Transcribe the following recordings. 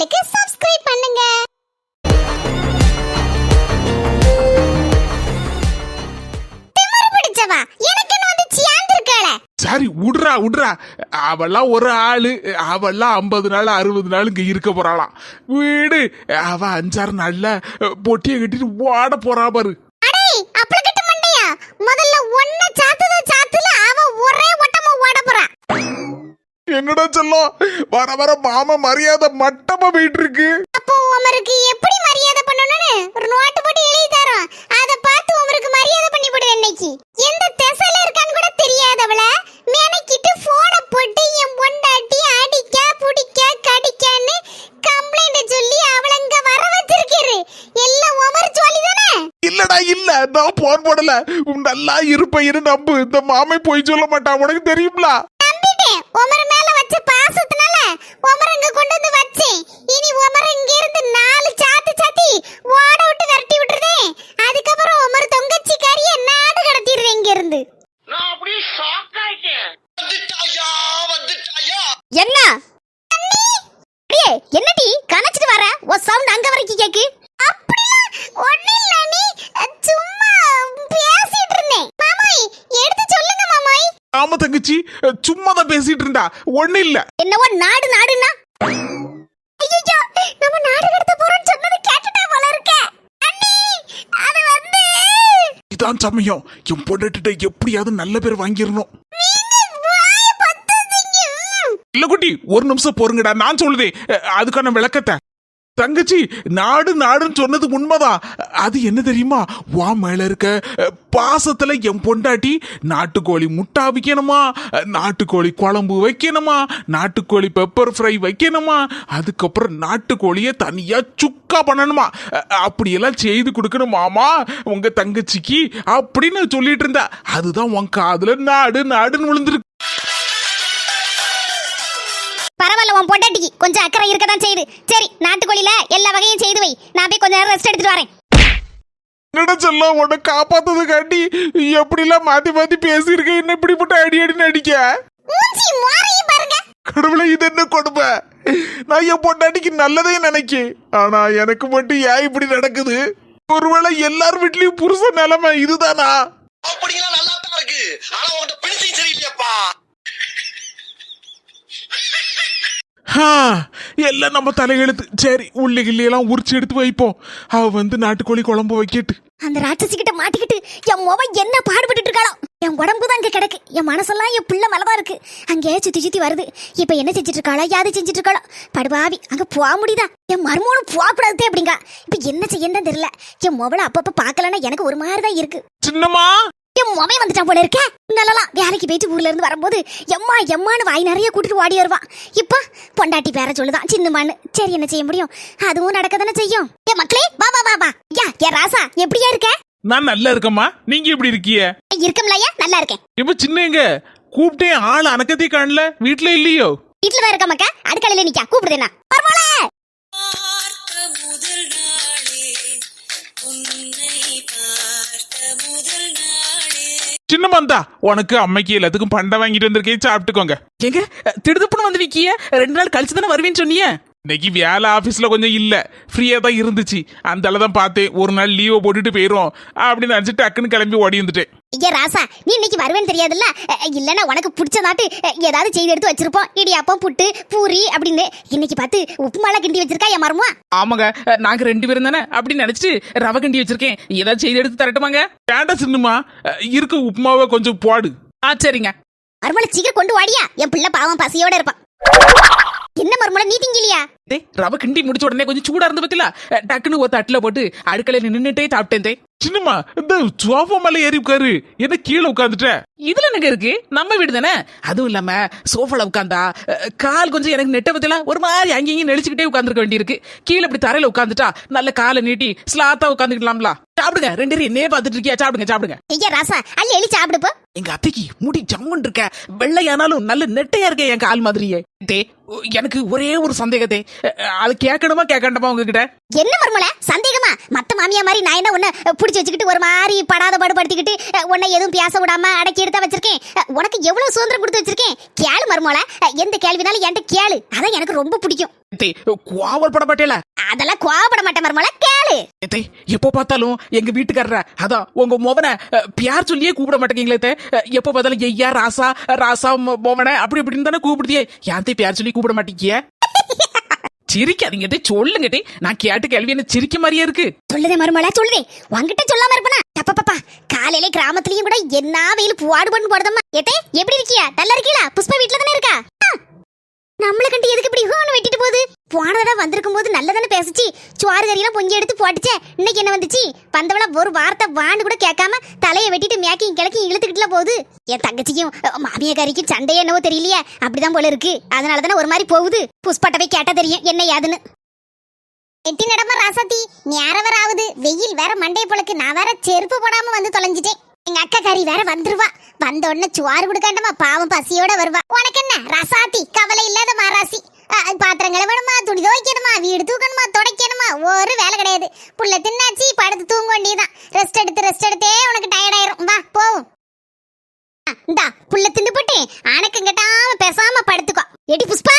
சேனலுக்கு சப்ஸ்கிரைப் பண்ணுங்க. பிடிச்சவா? எனக்கு சரி விடுறா விடுறா அவெல்லாம் ஒரு ஆளு. அவெல்லாம் ஐம்பது நாள் அறுபது நாள் இங்க இருக்க போறாளாம். வீடு அவ அஞ்சாறு நாள்ல பொட்டியை கட்டிட்டு ஓட போறா பாரு. முதல்ல ஒன்ன என்னடா சொல்லும்? வர வர மாமா மரியாதை மட்டமா போயிட்டு இருக்கு அப்போ உமருக்கு எப்படி மரியாதை பண்ணணும்னு? ஒரு நோட்டு போட்டு எழுதி தரோம். அத பார்த்து உமருக்கு மரியாதை பண்ணி போடு இன்னைக்கு. எந்த திசையில இருக்கான்னு கூட தெரியாதவள மேனக்கிட்டு போன போட்டு என் பொண்டாட்டி அடிக்க புடிக்க கடிக்கன்னு கம்ப்ளைண்ட் சொல்லி அவள இங்க வர வச்சிருக்காரு எல்லாம் உமர் சொல்லி தானே இல்லடா இல்ல. நான் போன் போடல. நல்லா இருப்பைன்னு நம்பு. இந்த மாமை போய் சொல்ல மாட்டான். உனக்கு தெரியுங்களா நம்பிட்டேன் உமர் மேல வச்ச பாசத்தினால உமர் இங்க கொண்டு வந்து வச்சேன் இனி உமர் இங்க இருந்து நாலு சாத்து சாத்தி ஓட விட்டு விரட்டி விட்டுறதே அதுக்கப்புறம் உமர் தொங்கச்சி கறிய நாடு கடத்திடுறேன் இங்க இருந்து நான் அப்படியே ஷாக் ஆயிட்டேன். வந்துட்டாயா வந்துட்டாயா? என்ன? அடியே என்னடி கணச்சிட்டு வர? ஓ சவுண்ட் அங்க வரைக்கும் கேக்கு. அப்படிலாம் ஒண்ணு இல்ல நீ சும்மா பேசிட்டு இருந்தேன். மாமாய் எடுத்து சொல்லுங்க மாமாய். ஆமா தங்கச்சி. சும்மா தான் பேசிட்டு இருந்தா. ஒண்ணு இல்ல. என்னவோ நாடு நாடுன்னா? ஐயோ நம்ம நாடு கடத்த போறோம்னு சொன்னது கேட்டுட்டே போல இருக்க. அண்ணி அது வந்து இதான் சமயம். என் பொண்ணுகிட்ட எப்படியாவது நல்ல பேர் வாங்கிடணும். இல்ல குட்டி ஒரு நிமிஷம் பொறுங்கடா. நான் சொல்லுதே அதுக்கான விளக்கத்தை. தங்கச்சி நாடு நாடுன்னு சொன்னது உண்மைதான் அது என்ன தெரியுமா? வா மேல இருக்க பாசத்துல என் பொண்டாட்டி நாட்டுக்கோழி முட்டா வைக்கணுமா? நாட்டுக்கோழி குழம்பு வைக்கணுமா? நாட்டுக்கோழி பெப்பர் ஃப்ரை வைக்கணுமா? அதுக்கப்புறம் நாட்டுக்கோழியை தனியா சுக்கா பண்ணணுமா? அப்படியெல்லாம் செய்து கொடுக்கணும் மாமா உங்க தங்கச்சிக்கு அப்படின்னு சொல்லிட்டு இருந்தா அதுதான் உன் காதுல நாடு நாடுன்னு விழுந்திருக்கு. பரவாயில்ல உன் பொண்டாட்டிக்கு கொஞ்சம் அக்கறை இருக்க தான் செய்யுது. சரி நாட்டுக்கோழில எல்லா வகையும் செய்து வை. நான் போய் கொஞ்ச நேரம் ரெஸ்ட் எடுத்துட்டு வரேன். என்னடா சொல்ல உன்னை காப்பாத்தது காட்டி எப்படிலாம் மாத்தி மாத்தி பேசியிருக்க? என்ன இப்படிப்பட்ட அடி அடின்னு அடிக்க மூஞ்சி மாறையும் பாருங்க. கடவுளே இது என்ன கொடுமை? நான் என் பொண்டாட்டிக்கு நல்லதே நினைக்கேன். ஆனா எனக்கு மட்டும் ஏன் இப்படி நடக்குது? ஒருவேளை எல்லார் வீட்லயும் புருஷ நிலைமை இதுதானா? அப்படிங்கலாம் நல்லா தான் இருக்கு ஆனா உன்கிட்ட பிடிச்சும் சரியில்லையாப்பா ஹா, எல்லாம் நம்ம தலையெழுத்து. சரி உள்ளி கிள்ளி எல்லாம் உரிச்சு எடுத்து வைப்போம். அவ வந்து நாட்டுக்கோழி குழம்பு வைக்கட்டு. அந்த ராட்சசி கிட்ட மாட்டிக்கிட்டு என் முகம் என்ன பாடுபட்டு இருக்காளோ என் உடம்பு தான் அங்க கிடக்கு. என் மனசெல்லாம் என் பிள்ளை மேலதான் இருக்கு. அங்கே சுத்தி சுத்தி வருது. இப்ப என்ன செஞ்சுட்டு இருக்காளோ யாது செஞ்சுட்டு இருக்காளோ படுபாவி அங்க போக முடியுதா? என் மருமகனும் போக கூடாது அப்படிங்க. இப்ப என்ன செய்யன்னு தெரியல. என் மொபைல அப்பப்ப பார்க்கலன்னா எனக்கு ஒரு மாதிரி தான் இருக்கு. சின்னம்மா! மொபை வந்துட்டான் போல இருக்க. நல்லலாம் வேலைக்கு போயிட்டு ஊர்ல இருந்து வரும்போது எம்மா எம்மான்னு வாய் நிறைய கூட்டிட்டு ஓடி வருவான் இப்ப பொண்டாட்டி பேர சொல்லுதான். சின்னம்மான்னு. சரி என்ன செய்ய முடியும்? அதுவும் நடக்க தானே செய்யும். ஏ மக்களே வா வா வா வா. யா ஏ ராசா எப்படியா இருக்க? நான் நல்லா இருக்கேம்மா. நீங்க எப்படி இருக்கீங்க? இருக்கம்லையா நல்லா இருக்கேன். இப்ப சின்னங்க கூப்பிட்டேன் ஆள் அணக்கத்தை காணல. வீட்ல இல்லையோ? வீட்டுல தான் இருக்க மக்கா? அடுக்கலையில நிக்கா. கூப்பிடுதேனா நாளே சின்னமந்தா உனக்கு அம்மைக்கு எல்லாத்துக்கும் பண்டை வாங்கிட்டு வந்திருக்கே சாப்பிட்டுக்கோங்க. எங்க? திடுதுப்புன்னு வந்து நிக்கிய? ரெண்டு நாள் கழிச்சு தானே வருவேன்னு சொன்னியே? இன்னைக்கு வேலை ஆபீஸ்ல கொஞ்சம் இல்ல. ஃப்ரீயா தான் இருந்துச்சு. அந்த தான் பார்த்தேன். ஒரு நாள் லீவை போட்டுட்டு போயிரும் அப்படின்னு நினைச்சு டக்குன்னு கிளம்பி ஓடி வந்துட்டேன். ஐயா ராசா நீ இன்னைக்கு வருவேன்னு தெரியாதுல்ல? இல்லைன்னா உனக்கு பிடிச்சதாட்டு அஹ், ஏதாவது செய்து எடுத்து வச்சிருப்போம். இடியாப்பம் புட்டு பூரி அப்படின்னு. இன்னைக்கு பார்த்து உப்புமாலாம் கிண்டி வச்சிருக்கா என் மருமா ஆமாங்க. நாங்க ரெண்டு பேரும் தானே? அப்படின்னு நினைச்சிட்டு ரவை கண்டி வச்சிருக்கேன். ஏதாவது செய்து எடுத்து தரட்டுமாங்க? வேண்டாம் சின்னம்மா அஹ், இருக்க உப்புமாவை கொஞ்சம் போடு. ஆ சரிங்க. மருமலை சீக்கிரம் கொண்டு வாடியா என் பிள்ளை பாவம் பசியோட இருப்பான். என்ன மருமலை நீ திங்கிலியா? டேய் ரவை கிண்டி முடிச்ச உடனே கொஞ்சம் சூடா இருந்து பத்தில டக்குன்னு ஒரு தட்டுல போட்டு அடுக்கலையில நின்னுட்டே சாப்பிட்டேன் தே சின்னம்மா இந்த சோஃபா மேல ஏறி உட்காரு. என்ன கீழே உட்காந்துட்ட இதுல என்னங்க இருக்கு. நம்ம வீடு தானே? அதுவும் இல்லாம சோஃபால உட்காந்தா கால் கொஞ்சம் எனக்கு நெட்ட பத்தில ஒரு மாதிரி அங்கேயும் நெளிச்சுக்கிட்டே உட்காந்துருக்க வேண்டியிருக்கு. கீழே இப்படி தரையில உட்காந்துட்டா நல்ல காலை நீட்டி ஸ்லாத்தா உட்காந்துக்கலாம்ல சாப்பிடுங்க. ரெண்டு பேரும் என்னையே பார்த்துட்டு இருக்கியா? சாப்பிடுங்க சாப்பிடுங்க. ஐயா ராசா அள்ளி எலி சாப்பிடுப்போ எங்க அத்தைக்கு முடி ஜம்முன் இருக்க. வெள்ளையானாலும் நல்ல நெட்டையா இருக்க என் கால் மாதிரியே. தே எனக்கு ஒரே ஒரு சந்தேகத்தே. அது கேட்கணுமா கேட்கணுமா உங்ககிட்ட? என்ன மருமலை சந்தேகமா? மத்த மாமியா மாதிரி நான் என்ன உன்னை பிடிச்சி வச்சுக்கிட்டு ஒரு மாதிரி படாத பாடு படுத்திக்கிட்டு அஹ், உன்னை எதுவும் பேச விடாம அடக்கி எடுத்தா வச்சிருக்கேன்? உனக்கு எவ்வளவு சுதந்திரம் கொடுத்து வச்சிருக்கேன்? கேளு மருமோல எந்த கேள்வினாலும் என்கிட்ட கேளு. அதான் எனக்கு ரொம்ப பிடிக்கும். எத்தே கோவல் பட மாட்டேல? அதெல்லாம் கோவப்பட மாட்டேன் மருமோல கேளு தே எப்போ பார்த்தாலும் எங்க வீட்டுக்காரர அதான் உங்க மோவனை பியார் சொல்லியே கூப்பிட மாட்டேங்கிங்களே தே எப்போ பார்த்தாலும் ஐயா ராசா ராசா மோ- மோவனை அப்படி இப்படின்னு தானே கூப்பிடுதியே. யார்த்தே பியார் சொல்லி கூப்பிட மாட்டேங்கிய சிரிக்காதீங்க தே சொல்லுங்க நான் கேட்டு கேள்வி என்ன சிரிக்க மாதிரியே இருக்கு. சொல்லுதே மருமலா சொல்லுதே. உங்ககிட்ட சொல்லாம இருப்பனா? தப்பா காலையில கிராமத்துலயும் கூட என்ன வெயில் புவாடு பண்ணு போடுதம்மா ஏத்தே எப்படி இருக்கியா? நல்லா இருக்கீங்களா புஷ்பா வீட்ல தானே இருக்கா? ஆ. நம்மள கண்டு எதுக்கு இப்படி ஹோன்னு வெட்டிட்டு போகுது? போன தடவை வந்திருக்கும் போது நல்லதானே பேசுச்சு? சுவாறு கறியெல்லாம் பொங்கி எடுத்து போட்டுச்சே. இன்னைக்கு என்ன வந்துச்சு? வந்தவள ஒரு வார்த்தை வாண்டு கூட கேட்காம தலையை வெட்டிட்டு மேக்கையும் கிழக்கையும் இழுத்துக்கிட்டுல போகுது. என் தங்கச்சிக்கும் மாமியா கறிக்கும் சண்டையே என்னவோ தெரியலையே. அப்படிதான் போல இருக்கு. அதனால தானே ஒரு மாதிரி போகுது. புஷ்பட்டவை கேட்டா தெரியும் என்ன யாதுன்னு எட்டி நடமா ராசாத்தி? நேரம் வேற ஆகுது. வெயில் வேற மண்டை பொழுக்கு நான் வேற செருப்பு போடாம வந்து தொலைஞ்சிட்டேன். எங்க அக்கா கறி வேற வந்துருவா. வந்த உடனே சுவாறு கொடுக்காண்டமா பாவம் பசியோட வருவா. உனக்கு என்ன? ரசாத்தி? கவலை இல்லாத மாராசி. பாத்திரம் கழுவணுமா துணி துவைக்கணுமா? வீடு தூக்கணுமா? துடைக்கணுமா? ஒரு வேலை கிடையாது. புள்ள தின்னாச்சு படுத்து தூங்க வேண்டியதுதான். ரெஸ்ட் எடுத்து ரெஸ்ட் எடுத்தே உனக்கு டயர்ட் ஆயிரும். வா போவும். இந்தா புள்ள தின்னு போட்டு அணக்கம் கட்டாம பேசாம படுத்துக்கோ. எடி புஷ்பா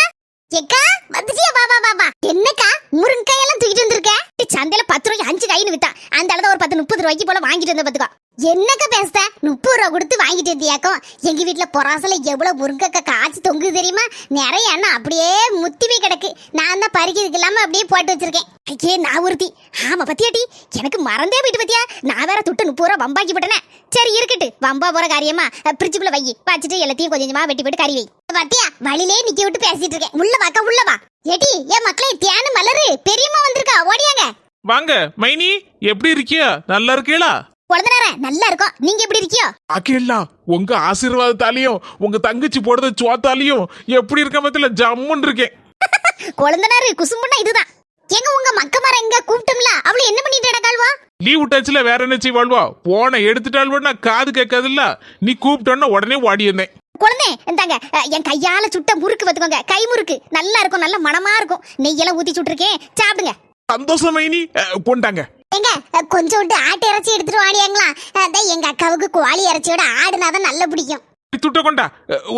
எக்கா வந்துச்சியா வா வா வா வா. என்னக்கா முருங்கையெல்லாம் எல்லாம் தூக்கிட்டு வந்திருக்க? சந்தையில பத்து ரூபாய்க்கு அஞ்சு கைன்னு வித்தா அந்த அளவு ஒரு பத்து முப்பது ரூபாய்க்கு போல வாங்கிட்டு வந்த பாத்துக்கோ என்னக்கா பேசுத? முப்பது ரூபா கொடுத்து வாங்கிட்டு வந்தியாக்கும் எங்க வீட்டுல பொறாசல எவ்வளவு முருங்கக்க காய்ச்சி தொங்கு தெரியுமா? நிறைய எண்ணெய் அப்படியே முத்திவே கிடக்கு. நான் தான் பறிக்கிறதுக்கு இல்லாம அப்படியே போட்டு வச்சிருக்கேன். ஐயே நான் ஒருத்தி ஆமா பத்தியாட்டி. எனக்கு மறந்தே போயிட்டு பத்தியா? நான் வேற துட்டு முப்பது ரூபா வம்பாக்கி போட்டனே சரி இருக்கட்டு. வம்பா போற காரியமா? பிரிட்ஜுக்குள்ள வை வச்சுட்டு எல்லாத்தையும் கொஞ்சம் கொஞ்சமா வெட்டி போட்டு கறி வை. பத்தியா வழியிலே நிக்க விட்டு பேசிட்டு இருக்கேன். உள்ள வாக்கா உள்ள வா. ஏடி ஏன் மக்களே தியானம் மலரு. பெரியம்மா வந்திருக்கா. ஓடியாங்க. வாங்க மைனி. எப்படி இருக்கியா? நல்லா இருக்கீங்களா குழந்தைனார நல்லா இருக்கும் நீங்க எப்படி இருக்கியோ? அக்கேல்லா உங்க ஆசீர்வாதத்தாலையும் உங்க தங்கச்சி போடுறது சோத்தாலையும் எப்படி இருக்க பத்தில ஜம்முன்னு இருக்கேன். குழந்தைனாரு குசும்புன்னா இதுதான். எங்க உங்க மக்கமார எங்க கூப்பிட்டோம்ல அவளு என்ன பண்ணிட்டு கிடக்காள்வா லீவ் விட்டாச்சுல வேற என்ன செய்வாள்வா? போன எடுத்துட்டாள்வா காது கேட்காதுல்ல? நீ கூப்பிட்டோன்னா உடனே ஓடி இருந்தேன் குழந்தை இந்தாங்க என் கையால சுட்ட முறுக்கு வத்துக்கோங்க கை முறுக்கு நல்லா இருக்கும் நல்ல மனமா இருக்கும். நெய்யெல்லாம் ஊத்தி சுட்டிருக்கேன். சாப்பிடுங்க. சந்தோஷம் மைனி. கொண்டாங்க. எங்க கொஞ்சோண்டு ஆட்டு இறைச்சி எடுத்துட்டு வாடியாங்களா அதான் எங்க அக்காவுக்கு கோழி இறைச்சியோட ஆடுனாதான் நல்லா பிடிக்கும். துட்ட கொண்டா?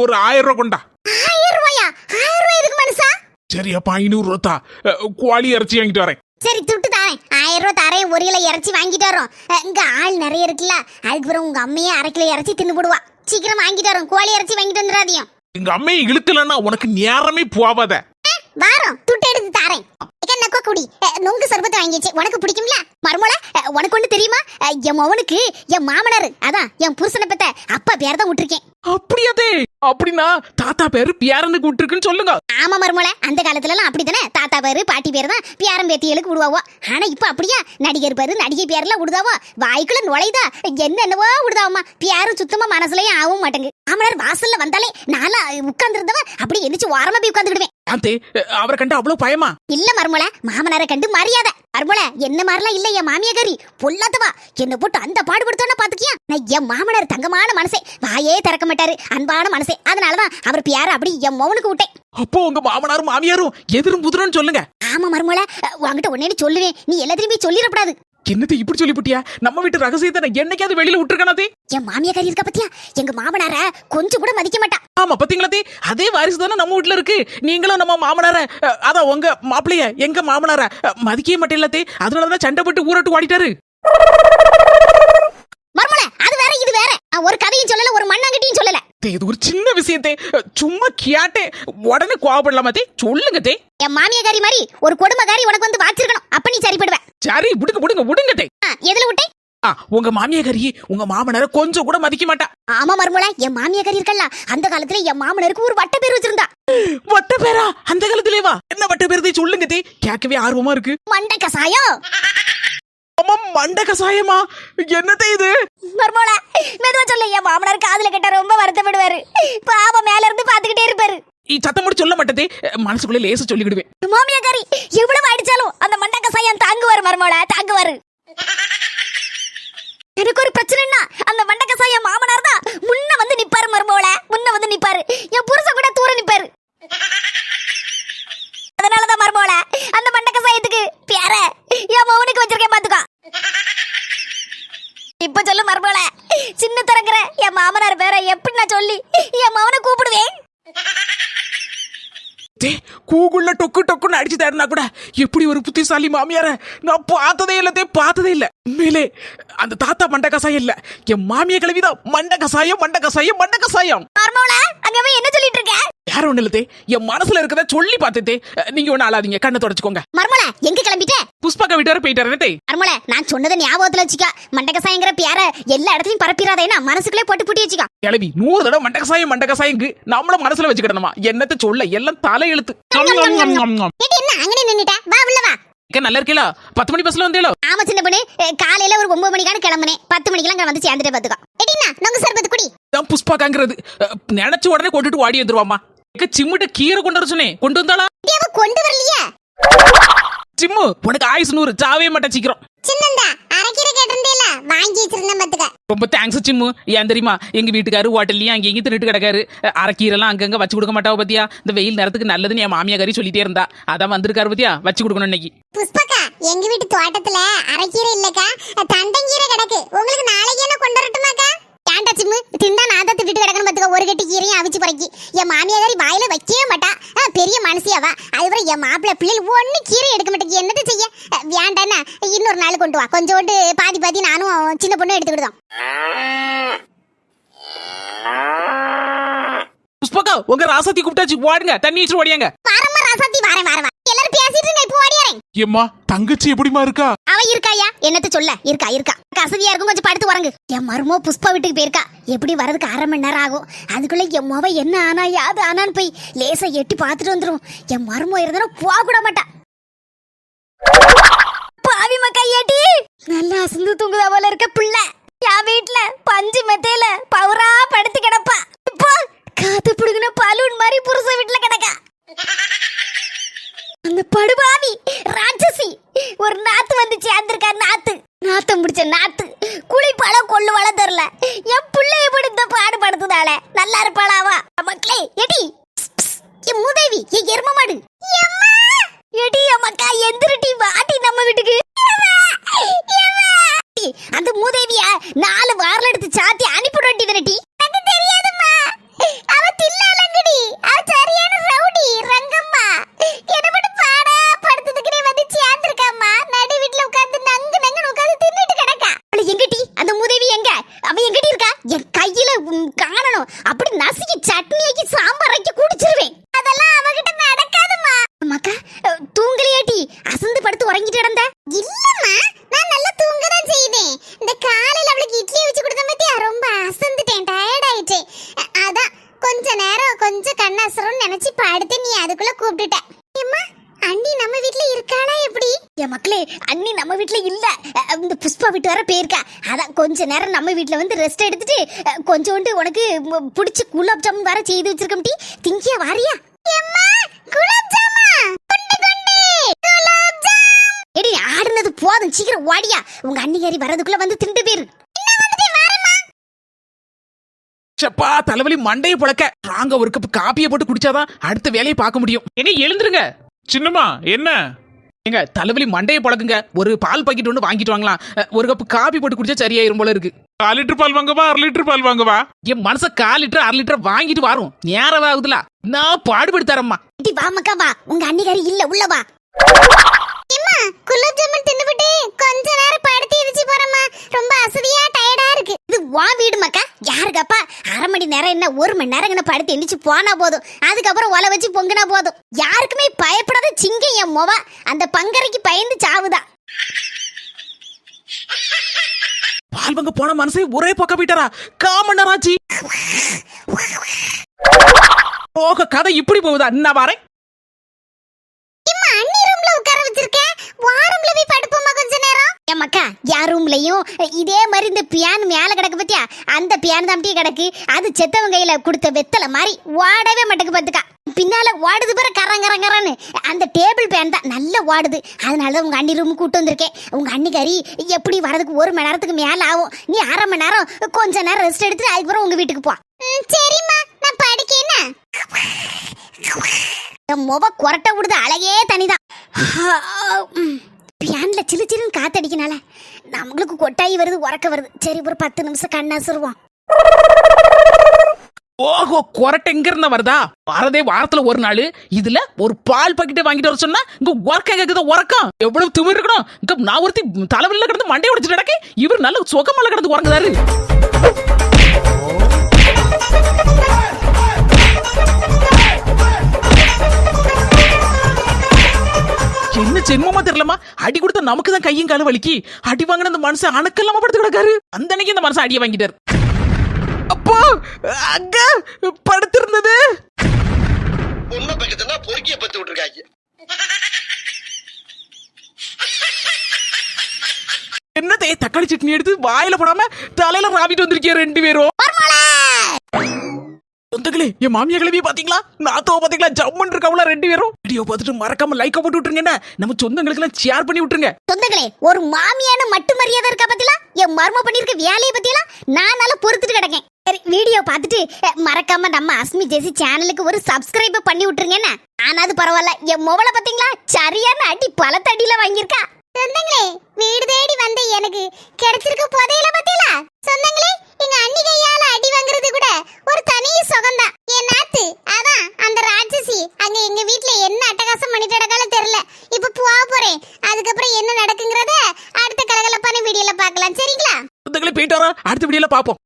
ஒரு ஆயிரம் ரூபாய் கொண்டா? ஆயிரம் ரூபாயா? ஆயிரம் ரூபாய் எதுக்கு மனுஷா? சரி அப்ப ஐநூறு ரூபா தா. கோழி இறைச்சி வாங்கிட்டு வரேன். சரி துட்டு தாரேன். ஆயிரம் ரூபாய் தரேன் ஒரு கிலோ இறைச்சி வாங்கிட்டு வரோம் இங்க ஆள் நிறைய இருக்குல்ல. அதுக்கு பிறகு உங்க அம்மையே அரை கிலோ இறைச்சி தின்னு போடுவா. சீக்கிரம் வாங்கிட்டு வரோம் கோழி இறைச்சி வாங்கிட்டு வந்துடாதியும் எங்க அம்மையை இழுக்கலன்னா உனக்கு நேரமே போவாத. வாரம். துட்டு எடுத்து தாரேன். நக்கோ குடி. நுங்கு சர்பத்து வாங்கிச்சு உனக்கு பிடிக்கும்ல? மருமோல உனக்கு ஒண்ணு தெரியுமா? என் மவனுக்கு என் மாமனார் அதான் என் புருஷனை பத்த அப்பா பேர் தான் விட்டுருக்கேன். அப்படியாதே? அப்படின்னா தாத்தா பேரு பியாரனுக்கு விட்டுருக்குன்னு சொல்லுங்க. ஆமா மருமோல அந்த காலத்துல எல்லாம் அப்படித்தானே? தாத்தா பேரு பாட்டி பேரு தான் பியாரம் பேத்திகளுக்கு விடுவாவோ. ஆனா இப்ப அப்படியா? நடிகர் பேரு நடிகை பேர்லாம் விடுதாவோ? வாய்க்குள்ள நுழைதா என்னென்னவோ விடுதாவம்மா. பியாரும் சுத்தமா மனசுலயும் ஆகவும் மாட்டேங்கு மாமனார் வாசல்ல வந்தாலே நாளா உட்கார்ந்துருந்தவ அப்படி எந்திரிச்சு ஓரமா போய் உட்காந்துக்கிடுவேன் யாத்தே அவரை கண்டு அவ்வளவு பயமா? இல்ல மருமல மாமனாரை கண்டு மரியாதை. மருமல என்ன மாதிரிலாம் இல்ல என் மாமியகாரி. பொல்லாதவா. என்ன போட்டு அந்த பாடுபடுத்தோன்னு பாத்துக்கியா? நான் என் மாமனார் தங்கமான மனசே. வாயே திறக்க மாட்டாரு அன்பான மனசே. அதனாலதான் அவர் பியார அப்படி என் மௌனுக்கு விட்டேன். அப்போ உங்க மாமனாரும் மாமியாரும் எதிரும் புதிரும் சொல்லுங்க. ஆமா மருமல உன்கிட்ட உடனே சொல்லுவேன். நீ எல்லாத்தையும் போய் சொல்லிடக்கூடாது. என்னத்தை இப்படி சொல்லிவிட்டியா நம்ம வீட்டு ரகசியத்தை நான் என்னைக்காவது வெளியில விட்டுருக்கானதே என் மாமியக்காரி இருக்கா பத்தியா? எங்க மாமனார கொஞ்சம் கூட மதிக்க மாட்டா. ஆமா பாத்தீங்களா அதே வாரிசு தானே நம்ம வீட்ல இருக்கு. நீங்களும் நம்ம மாமனார அதான் உங்க மாப்பிளைய எங்க மாமனார மதிக்கவே மாட்டேன் அதனாலதான் சண்டை போட்டு ஊரட்டு ஓடிட்டாரு மருமல அது வேற இது வேற. ஒரு கதையும் சொல்லல ஒரு மண்ணாங்கட்டியும் சொல்லல. இது ஒரு சின்ன விஷயத்தே சும்மா கேட்டேன் உடனே கோவப்படலாமா தே? சொல்லுங்க என் மாமியக்காரி மாதிரி ஒரு கொடுமைக்காரி உனக்கு வந்து வாச்சிருக்கணும். அப்ப நீ சரிப்படுவ. சரி விடுங்க விடுங்க விடுங்க தே ஆ, எதுல விட்டேன் ஆ, உங்க மாமியாரி உங்க மாமனார கொஞ்சம் கூட மதிக்க மாட்டா. ஆமா மருமல என் மாமியக்காரி இருக்கல்ல அந்த காலத்துல என் மாமனருக்கு ஒரு வட்ட பேர் வச்சிருந்தா. வட்ட பேரா? அந்த காலத்திலேவா? என்ன வட்ட பேர் தே சொல்லுங்க தே கேட்கவே ஆர்வமா இருக்கு. மண்டை கசாயம் அம்மா மண்ட கசாயமா? என்னதே இது? மருமல மெதுவா சொல்ல என் மாமனார் காதுல கேட்டா ரொம்ப வருத்தப்படுவாரு. பாவம் மேல இருந்து பாத்துக்கிட்டே இருப்பாரு. சத்தம் போட்டு சொல்ல மாட்டதே. மனசுக்குள்ள லேச சொல்லிக்கிடுவேன் மாமியாக்காரி எவ்வளவு அடிச்சாலும் அந்த மண்டக்க கசாயம் தாங்குவாரு மருமோட தாங்குவாரு. எனக்கு ஒரு பிரச்சனைன்னா அந்த மண்டக்க கசாயம் மாமனார் தான் முன்ன வந்து நிப்பாரு மருமோல முன்ன வந்து நிப்பாரு என் புருஷன் கூட தூர நிப்பாரு அதனாலதான் மருமோல அந்த மண்டை கசாயத்துக்கு பேர என் மௌனுக்கு வச்சிருக்கேன் பாத்துக்கோ இப்ப சொல்லு மருமோல சின்ன திறக்கிற என் மாமனார் வேற எப்படி நான் சொல்லி என் மவனை கூப்பிடுவேன் டே கூகுள்ல டொக்கு சொன்னா கூட எப்படி ஒரு புத்திசாலி மாமியார நான் பார்த்ததே இல்லதே பார்த்ததே இல்ல. உண்மையிலே அந்த தாத்தா மண்ட கசாயம் இல்ல. என் மாமிய கிளவிதான் மண்ட கசாயம் மண்ட கசாயம் மண்ட கசாயம் என்ன சொல்லிட்டு இருக்க? யாரும் ஒண்ணு இல்ல தே? என் மனசுல இருக்கத சொல்லி பார்த்தே நீங்க ஒண்ணு ஆளாதீங்க. கண்ணை தொடச்சுக்கோங்க. மர்மோல எங்க கிளம்பிட்ட? புஷ்பாக்கா வீட்டு வர போயிட்டாரு மர்மோல நான் சொன்னதை ஞாபகத்துல வச்சுக்க. மண்டகசாயங்கிற பேர எல்லா இடத்துலயும் பரப்பிடாதேன்னா மனசுக்குள்ளே போட்டு பூட்டி வச்சுக்க. கிளவி நூறு தடவை மண்ட கசாயம் மண்ட கசாயங்கு நம்மள மனசுல வச்சுக்கிடணுமா? என்னத்த சொல்ல? எல்லாம் தலையெழுத்து என்ன? அங்கனே நின்னுட்ட. வா உள்ள வா. இங்க நல்லா இருக்கீங்களா பத்து மணி பஸ்ல வந்தீங்களோ ஆமா சின்ன பொண்ணு. காலையில ஒரு ஒன்பது மணிக்கான கிளம்புனேன். பத்து மணிக்கெல்லாம் இங்க வந்து சேர்ந்துட்டு பாத்துக்கோ ஏடினா நொங்கு சர்பத்து குடி. புஷ்பாக்காங்கிறது. நினைச்ச உடனே கொண்டுட்டு வாடி வந்துருவாமா சிம்முட்ட கீரை கொண்டு வர சொன்னேன். கொண்டு வந்தாளா? கொண்டு வரலையே. சிம்மு உனக்கு ஆயுசு நூறு. சாவே மாட்டேன் சீக்கிரம். சின்னந்தா அரைக்கீரை கேட்டிருந்தேல வாங்கி வச்சிருந்தேன் பாத்துக்க. ரொம்ப தேங்க்ஸ் சிம்மு. ஏன் தெரியுமா? எங்க வீட்டுக்காரு ஹோட்டல்லையும் அங்கே இங்கேயும் தின்னுட்டு கிடக்காரு. அரைக்கீரெல்லாம் அங்கங்க வச்சு கொடுக்க மாட்டாவ பத்தியா? இந்த வெயில் நேரத்துக்கு நல்லதுன்னு என் மாமியாரி சொல்லிட்டே இருந்தா. அதான் வந்திருக்காரு பத்தியா? வச்சு கொடுக்கணும் இன்னைக்கு. புஷ்பக்கா எங்க வீட்டு தோட்டத்துல அரைக்கீரை இல்லக்கா? தண்டங்கீரை கிடக்கு. உங்களுக்கு நாளைக்கு என்ன கொண்டு வரட்டுமாக்கா? ஏன்டா சிம்மு? திண்டா நான் தான் திட்டு கிடக்கணும் பாத்துக்க ஒரு கட்டி கீரையும் அவிச்சு பறக்கி. என் மாமியாரி வாயில வைக்கவே மாட்டா. பெரிய மனசியாவா அதுக்கப்புறம் என் மாப்பிள்ளை பிள்ளைகள் ஒண்ணு கீரை எடுக்க மாட்டேங்க. என்னது செய்ய? வேண்டாண்ணா இன்னொரு நாள் கொண்டு வா. கொஞ்சோண்டு பாதி பாதி நானும் சின்ன பொண்ணு எடுத்துக்கிட்டோம் புஷ்பாக்கா உங்க ராசாத்தி கூப்பிட்டாச்சு. ஓடுங்க. தண்ணி வச்சு ஓடியாங்க. வாரமா ராசாத்தி. வாரேன் வாரேன். பேசிட்டு இருங்க இப்போ ஓடியாரேன் ஏம்மா தங்கச்சி எப்படிமா இருக்கா? அவ இருக்காயா என்னத்த சொல்ல? இருக்கா இருக்கா. கசதியா இருக்கும் கொஞ்சம் படுத்து உறங்கு. என் மருமோ புஷ்பா வீட்டுக்கு போயிருக்கா. எப்படி வரதுக்கு அரை மணி நேரம் ஆகும்? அதுக்குள்ள என் மொவ என்ன ஆனா யாது ஆனான்னு போய் லேசா எட்டி பார்த்துட்டு வந்துரும். என் மருமோ இருந்தா போக கூட மாட்டா. பாவி மக்கா ஏட்டி நல்லா அசந்து தூங்குதா போல இருக்க பிள்ளை. என் வீட்ல பஞ்சு மெத்தையில பவுரா படுத்து கிடப்பா. இப்போ காத்து புடுங்கின பலூன் மாதிரி புருஷ வீட்ல கிடக்கா. அந்த படுபாவி ராட்சசி. ஒரு நாத்து வந்து சேர்ந்திருக்கா நாத்து. நாத்தம் பிடிச்ச நாத்து. குளிப்பாள கொள்ளுவாள தெரில என் பிள்ளைய எப்படி இந்த பாடுபடுத்துதால நல்லா இருப்பாளாவா மக்களே எடி. என் மூதேவி என் எரும மாடு. எடி அம்மாக்கா எந்திரட்டி வாட்டி நம்ம வீட்டுக்கு டி, அந்த மூதேவிய நாலு வாரல எடுத்து சாத்தி அனுப்பிடுவட்டி தானே அது தெரியாதும்மா அவ தில்லாலங்கடி அவ சரியான ரவுடி ரங்கம்மா என்ன மட்டும் பாடா படுத்ததுக்குனே வந்து சேர்ந்திருக்காம்மா நடு வீட்ல உட்கார்ந்து நங்கு நங்குன்னு உட்கார்ந்து தின்னுட்டு கிடக்கா அவள எங்கடி அந்த மூதேவி எங்க அவ எங்கடி இருக்கா என் கையில உம், காணணும் அப்படி நசுக்கி சட்னி ஆக்கி சாம்பார் ஆக்கி குடிச்சிருவேன் அதெல்லாம் அவகிட்ட நடக்காதும்மா அம்மாக்கா அஹ், தூங்கலையாட்டி அசந்து படுத்து உறங்கிட்டு கிடந்த? இல்லம்மா நான் நல்லா தூங்க தான் செய்தேன். இந்த காலையில அவளுக்கு இட்லி வச்சு கொடுத்த பத்தியா? ரொம்ப அசந்துட்டேன் டயர்ட் ஆயிட்டே. அ- அதான் கொஞ்ச நேரம் கொஞ்சம் கண்ணாசரம்னு நினைச்சு படுத்து நீ அதுக்குள்ள கூப்பிட்டுட்ட. ஏம்மா அண்ணி நம்ம வீட்ல இருக்காளா எப்படி? என் மக்களே அண்ணி நம்ம வீட்ல இல்ல. இந்த புஷ்பா வீட்டு வர போயிருக்கா. அதான் கொஞ்ச நேரம் நம்ம வீட்ல வந்து ரெஸ்ட் எடுத்துட்டு கொஞ்சோண்டு உனக்கு பிடிச்ச குலாப் ஜாமுன் வர செய்து வச்சிருக்கோம் டி திங்கியா வாரியா? ஏம்மா குலாப் ஜாமா? ஆடுனது போதும். சீக்கிரம் ஓடியா. உங்க அண்ணிகாரி வரதுக்குள்ள வந்து திண்டு பேரு. சப்பா தலைவலி மண்டையை புழக்க. ராங்க ஒரு கப் காப்பியை போட்டு குடிச்சாதான் அடுத்த வேலையை பார்க்க முடியும். எங்க எழுந்துருங்க. சின்னம்மா என்ன? எங்க தலைவலி மண்டையை பழக்குங்க. ஒரு பால் பாக்கெட் ஒன்று வாங்கிட்டு வாங்கலாம். ஒரு கப் காப்பி போட்டு குடிச்சா சரியாயிரும் போல இருக்கு. கால் லிட்டர் பால் வாங்கவா? அரை லிட்டர் பால் வாங்கவா? என் மனச கால் லிட்டர் அரை லிட்டர் வாங்கிட்டு வரும். நேரம் ஆகுதுல நான் பாடுபடுத்தாரம்மா இடி வா மக்கா வா. உங்க அண்ணிகாரி இல்ல உள்ள வா. அம்மா குலாப் ஜாமுன் தின்னுபிட்டு கொஞ்ச நேரம் படுத்து எரிச்சு போறம்மா. ரொம்ப அசதியா டயர்டா இருக்கு. இது வா வீடு மக்கா யாருக்கப்பா? அரை மணி நேரம் என்ன ஒரு மணி நேரம் என்ன படுத்து எந்திரிச்சு போனா போதும். அதுக்கப்புறம் ஒலை வச்சு பொங்குனா போதும். யாருக்குமே பயப்படாத சிங்கம் என் மொவ. அந்த பங்கரைக்கு பயந்து சாவுதா. பால் வாங்க போன மனசே ஒரே பக்கம் போயிட்டாரா? ஆச்சு ஓக கதை இப்படி போகுதா? நான் வரேன். அண்ணி உட்கார வச்சிருக்கேன். வாரம்ல போய் படுப்போமா கொஞ்ச நேரம். ஏமாக்கா யார் ரூம்லயும் இதே மாதிரி இந்த பியான் மேல கிடக்கு பத்தியா? அந்த பியான் தாம்ட்டியே கிடக்கு. அது செத்தவங்க கையில கொடுத்த வெத்தலை மாதிரி ஓடவே மாட்டேக்கு பாத்துக்கா. பின்னால ஓடுது பாரு கரங் அந்த டேபிள் பேன் தான் நல்லா ஓடுது அதனால உங்க அண்ணி ரூம் கூட்டு வந்திருக்கேன். உங்க அண்ணி கறி எப்படி வரதுக்கு ஒரு மணி நேரத்துக்கு மேல ஆகும். நீ அரை மணி நேரம் கொஞ்ச நேரம் ரெஸ்ட் எடுத்துட்டு அதுக்கப்புறம் உங்க வீட்டுக்கு போ. சரிம்மா. நான் படிக்கேன்னா முக கொரட்டை விடுது அழகே தனிதான். பியான்ல சிலு சிலுன்னு காத்தடிக்கனால நம்மளுக்கு கொட்டாயி வருது உறக்க வருது. சரி ஒரு பத்து நிமிஷம் கண்ணாசிருவோம் ஓஹோ கொரட்டை எங்க இருந்தா வருதா? வரதே வாரத்துல ஒரு நாள். இதுல ஒரு பால் பாக்கெட்டை வாங்கிட்டு வர சொன்னா இங்க உறக்க கேக்குது உறக்கம். எவ்வளவு திமிர் இருக்கணும். இங்க நான் ஒருத்தி தலைவலில கிடந்து மண்டை உடைச்சு நடக்க இவர் நல்ல சுகமல்ல கிடந்து உறங்குதாரு என்ன ஜென்மமா தெரியலமா அடி கொடுத்தா நமக்கு தான் கையும் காலும் வலிக்கி. அடி வாங்கின அந்த மனுஷன் அணுக்கல்லாம படுத்து கிடக்காரு? அந்த அன்னைக்கு இந்த மனுஷன் அடியை வாங்கிட்டாரு. அப்போ அங்க படுத்திருந்தது. உண்மை பக்கத்துனா பொறுக்கிய பத்து விட்டுருக்காங்க. என்னதே தக்காளி சட்னி எடுத்து வாயில போடாம தலையில ராவிட்டு வந்திருக்கிய ரெண்டு பேரும்? சொந்தங்களே என் மாமியா கிளம்பி பாத்தீங்களா நாத்தோ பாத்தீங்களா ஜம்மன் இருக்கவங்களா ரெண்டு பேரும். வீடியோ பார்த்துட்டு மறக்காம லைக்க போட்டு விட்டுருங்க நம்ம சொந்தங்களுக்கு எல்லாம் ஷேர் பண்ணி விட்டுருங்க. சொந்தங்களே ஒரு மாமியான மட்டு மரியாதை இருக்கா பத்திலாம் என் மர்ம பண்ணிருக்க வேலையை பத்திலாம் நான் நல்லா பொறுத்துட்டு கிடக்கேன். சரி வீடியோ பார்த்துட்டு மறக்காம நம்ம அஸ்மி ஜெசி சேனலுக்கு ஒரு சப்ஸ்கிரைப் பண்ணி விட்டுருங்க என்ன? ஆனாது பரவாயில்ல என் மொபைல பாத்தீங்களா சரியான அடி பல தடியில வாங்கியிருக்கா. சொந்தங்களே வீடு தேடி வந்த எனக்கு கிடைச்சிருக்க புதையில பத்தியல? சொந்தங்களே எங்க அண்ணி கையால அடி வாங்குறது கூட ஒரு தனி சுகம்தான். என் நாத்து அதான் அந்த ராட்சசி. அங்க எங்க வீட்டுல என்ன அட்டகாசம் பண்ணிட்டு நடக்காலும் தெரியல. இப்ப போக போறேன். அதுக்கப்புறம் என்ன நடக்குங்கிறத அடுத்த கலகலப்பான வீடியோல பார்க்கலாம். சரிங்களா? சொந்தங்களே போயிட்டு வரோம். அடுத்த வீடியோல பாப்போம்